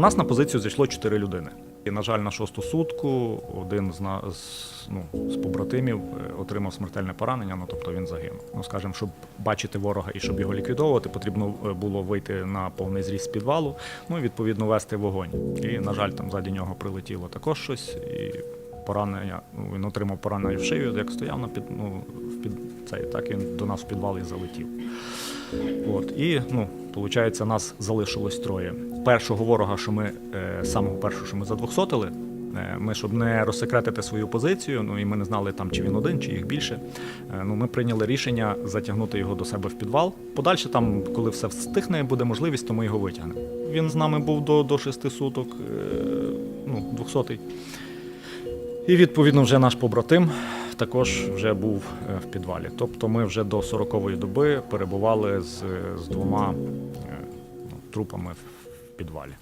У нас на позицію зайшло чотири людини. І, на жаль, на шосту сутку один з, на, ну, з побратимів е, отримав смертельне поранення, ну тобто він загинув. Ну, скажімо, щоб бачити ворога і щоб його ліквідовувати, потрібно е, було вийти на повний зріст з підвалу, ну і відповідно вести вогонь. І, на жаль, там ззаді нього прилетіло також щось. І поранення, ну, він отримав поранення в шию, як стояв на під, ну, в під цей, так він до нас в підвал і залетів. От, і, ну, виходить, нас залишилось троє. Першого ворога, що ми, е, самого першого, що ми задвохсотили, е, ми, щоб не розсекретити свою позицію, ну і ми не знали там, чи він один, чи їх більше. е, Ну, ми прийняли рішення затягнути його до себе в підвал. Подальше, там, коли все встигне, буде можливість, то ми його витягнемо. Він з нами був до, до шести суток, ну, двохсотий. І відповідно вже наш побратим також вже був е, в підвалі. Тобто ми вже до 40-ї доби перебували з, з двома е, ну, трупами в підвалі.